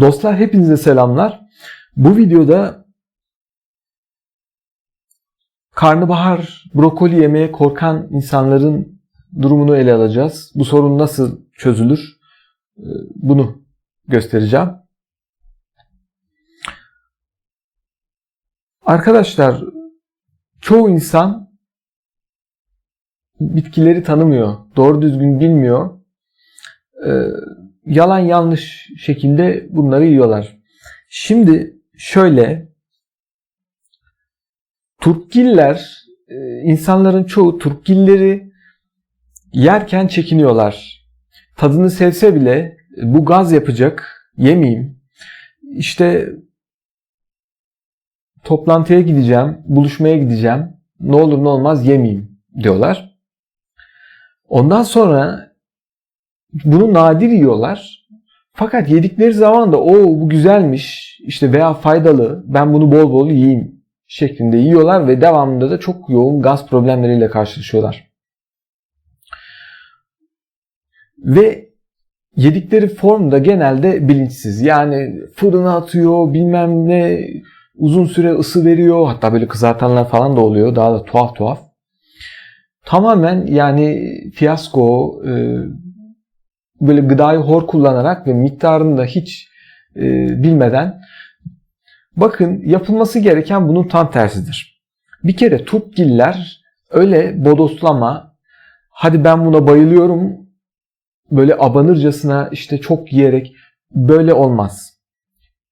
Dostlar hepinize selamlar. Bu videoda karnabahar brokoli yemeye korkan insanların durumunu ele alacağız. Bu sorun nasıl çözülür? Ee, Bunu göstereceğim. Arkadaşlar çoğu insan bitkileri tanımıyor. Doğru düzgün bilmiyor. Ee, yalan yanlış şekilde bunları yiyorlar. Şimdi şöyle Turpgiller e, insanların çoğu Turpgilleri yerken çekiniyorlar. Tadını sevse bile bu gaz yapacak yemeyeyim. İşte toplantıya gideceğim, buluşmaya gideceğim. Ne olur ne olmaz yemeyeyim diyorlar. Ondan sonra bunu nadir yiyorlar. Fakat yedikleri zaman da o bu güzelmiş işte veya faydalı ben bunu bol bol yiyeyim şeklinde yiyorlar ve devamında da çok yoğun gaz problemleriyle karşılaşıyorlar. Ve yedikleri form da genelde bilinçsiz. Yani fırına atıyor bilmem ne uzun süre ısı veriyor. Hatta böyle kızartanlar falan da oluyor. Daha da tuhaf tuhaf. Tamamen yani fiyasko e, böyle gıdayı hor kullanarak ve miktarını da hiç e, bilmeden bakın yapılması gereken bunun tam tersidir. Bir kere Turpgiller öyle bodoslama hadi ben buna bayılıyorum böyle abanırcasına işte çok yiyerek böyle olmaz.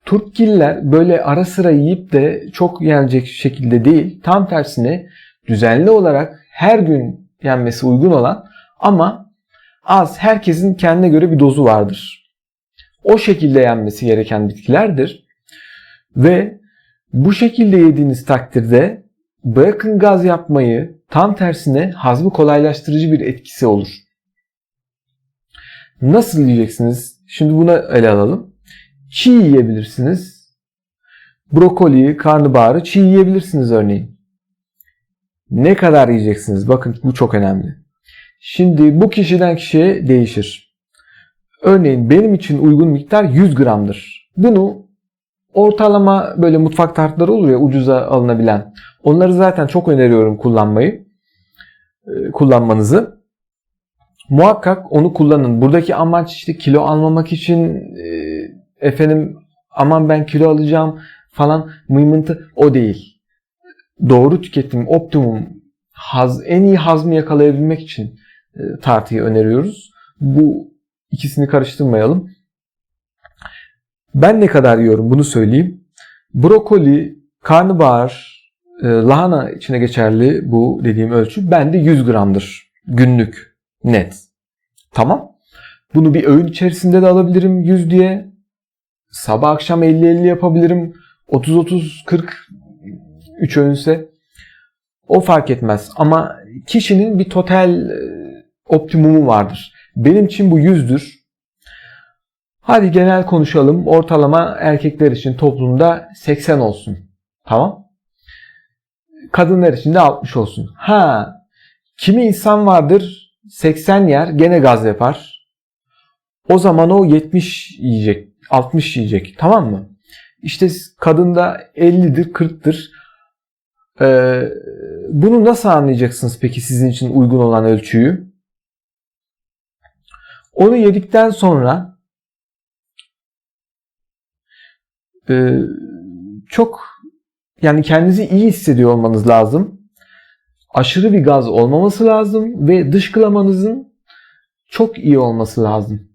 Turpgiller böyle ara sıra yiyip de çok yenecek şekilde değil. Tam tersine düzenli olarak her gün yenmesi uygun olan ama az herkesin kendine göre bir dozu vardır. O şekilde yenmesi gereken bitkilerdir. Ve bu şekilde yediğiniz takdirde bırakın gaz yapmayı tam tersine hazmı kolaylaştırıcı bir etkisi olur. Nasıl yiyeceksiniz? Şimdi buna ele alalım. Çiğ yiyebilirsiniz. Brokoliyi, karnabaharı çiğ yiyebilirsiniz örneğin. Ne kadar yiyeceksiniz? Bakın bu çok önemli. Şimdi bu kişiden kişiye değişir. Örneğin benim için uygun miktar 100 gramdır. Bunu ortalama böyle mutfak tartları olur ya ucuza alınabilen. Onları zaten çok öneriyorum kullanmayı. Kullanmanızı. Muhakkak onu kullanın. Buradaki amaç işte kilo almamak için efendim aman ben kilo alacağım falan mıymıntı o değil. Doğru tüketim, optimum, haz, en iyi hazmı yakalayabilmek için tartıyı öneriyoruz. Bu ikisini karıştırmayalım. Ben ne kadar yiyorum bunu söyleyeyim. Brokoli, karnabahar, lahana içine geçerli bu dediğim ölçü. Bende 100 gramdır günlük net. Tamam. Bunu bir öğün içerisinde de alabilirim 100 diye. Sabah akşam 50-50 yapabilirim. 30-30-40 3 öğünse. O fark etmez. Ama kişinin bir total optimumu vardır. Benim için bu 100'dür. Hadi genel konuşalım. Ortalama erkekler için toplumda 80 olsun. Tamam. Kadınlar için de 60 olsun. Ha, kimi insan vardır 80 yer gene gaz yapar. O zaman o 70 yiyecek, 60 yiyecek. Tamam mı? İşte kadında 50'dir, 40'tır. Ee, bunu nasıl anlayacaksınız peki sizin için uygun olan ölçüyü? Onu yedikten sonra e, çok yani kendinizi iyi hissediyor olmanız lazım. Aşırı bir gaz olmaması lazım ve dışkılamanızın çok iyi olması lazım.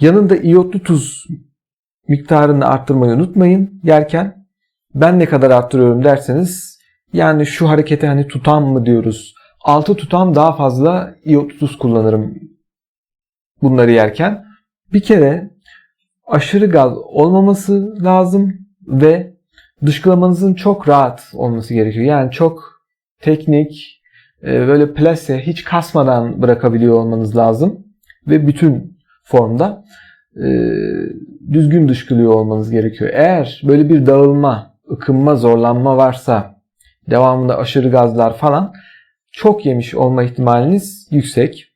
Yanında iyotlu tuz miktarını arttırmayı unutmayın yerken. Ben ne kadar arttırıyorum derseniz yani şu harekete hani tutam mı diyoruz. Altı tutam daha fazla tuz kullanırım bunları yerken. Bir kere aşırı gaz olmaması lazım ve dışkılamanızın çok rahat olması gerekiyor. Yani çok teknik, böyle plase, hiç kasmadan bırakabiliyor olmanız lazım. Ve bütün formda düzgün dışkılıyor olmanız gerekiyor. Eğer böyle bir dağılma, ıkınma, zorlanma varsa, devamında aşırı gazlar falan çok yemiş olma ihtimaliniz yüksek.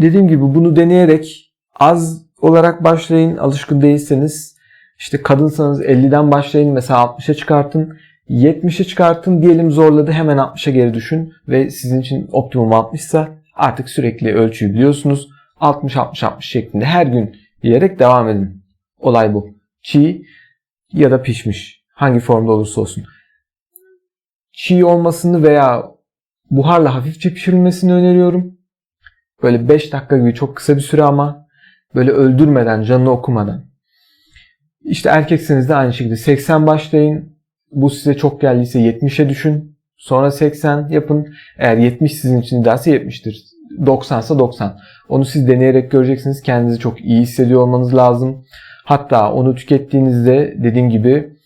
Dediğim gibi bunu deneyerek az olarak başlayın. Alışkın değilseniz işte kadınsanız 50'den başlayın. Mesela 60'a çıkartın. 70'e çıkartın diyelim zorladı hemen 60'a geri düşün ve sizin için optimum 60 ise artık sürekli ölçüyü biliyorsunuz. 60-60-60 şeklinde her gün yiyerek devam edin. Olay bu. Çiğ ya da pişmiş. Hangi formda olursa olsun. Çiğ olmasını veya buharla hafifçe pişirilmesini öneriyorum. Böyle 5 dakika gibi çok kısa bir süre ama böyle öldürmeden, canını okumadan. İşte erkekseniz de aynı şekilde 80 başlayın. Bu size çok geldiyse 70'e düşün. Sonra 80 yapın. Eğer 70 sizin için idealse 70'tir. 90 ise 90. Onu siz deneyerek göreceksiniz. Kendinizi çok iyi hissediyor olmanız lazım. Hatta onu tükettiğinizde dediğim gibi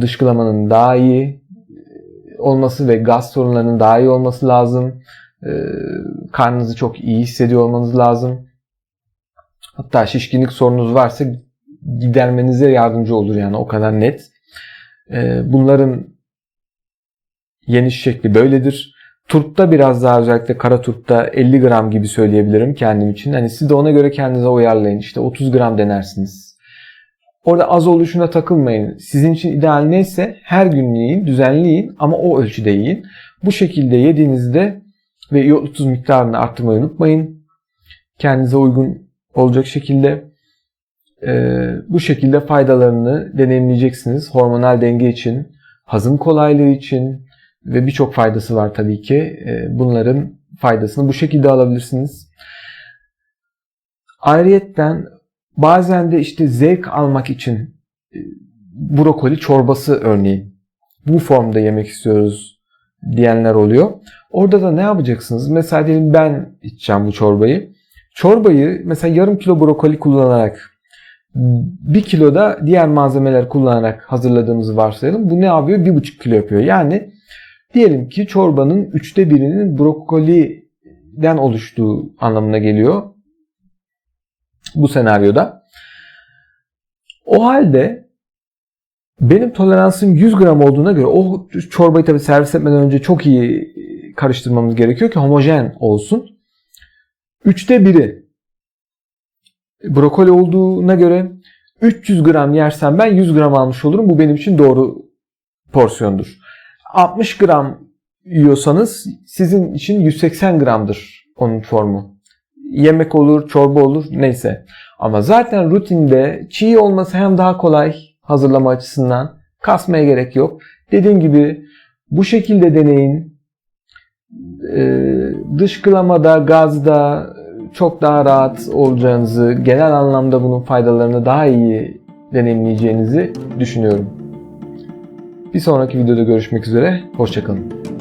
dışkılamanın daha iyi olması ve gaz sorunlarının daha iyi olması lazım. Ee, karnınızı çok iyi hissediyor olmanız lazım. Hatta şişkinlik sorununuz varsa gidermenize yardımcı olur yani o kadar net. Ee, bunların yeniş şekli böyledir. Turpta biraz daha özellikle kara turpta 50 gram gibi söyleyebilirim kendim için. Hani siz de ona göre kendinize uyarlayın. İşte 30 gram denersiniz. Orada az oluşuna takılmayın. Sizin için ideal neyse her gün yiyin, düzenli yiyin ama o ölçüde yiyin. Bu şekilde yediğinizde ve iyotlu tuz miktarını arttırmayı unutmayın. Kendinize uygun olacak şekilde e, bu şekilde faydalarını deneyimleyeceksiniz. Hormonal denge için, hazım kolaylığı için ve birçok faydası var tabii ki. E, bunların faydasını bu şekilde alabilirsiniz. Ayrıyetten bazen de işte zevk almak için e, brokoli çorbası örneğin bu formda yemek istiyoruz diyenler oluyor. Orada da ne yapacaksınız? Mesela diyelim ben içeceğim bu çorbayı. Çorbayı mesela yarım kilo brokoli kullanarak bir kilo da diğer malzemeler kullanarak hazırladığımızı varsayalım. Bu ne yapıyor? Bir buçuk kilo yapıyor. Yani diyelim ki çorbanın üçte birinin brokoliden oluştuğu anlamına geliyor. Bu senaryoda. O halde benim toleransım 100 gram olduğuna göre o çorbayı tabii servis etmeden önce çok iyi karıştırmamız gerekiyor ki homojen olsun. Üçte biri brokoli olduğuna göre 300 gram yersem ben 100 gram almış olurum. Bu benim için doğru porsiyondur. 60 gram yiyorsanız sizin için 180 gramdır onun formu. Yemek olur, çorba olur neyse. Ama zaten rutinde çiğ olması hem daha kolay hazırlama açısından kasmaya gerek yok. Dediğim gibi bu şekilde deneyin. Ee, dışkılamada, gazda çok daha rahat olacağınızı, genel anlamda bunun faydalarını daha iyi deneyimleyeceğinizi düşünüyorum. Bir sonraki videoda görüşmek üzere, hoşçakalın.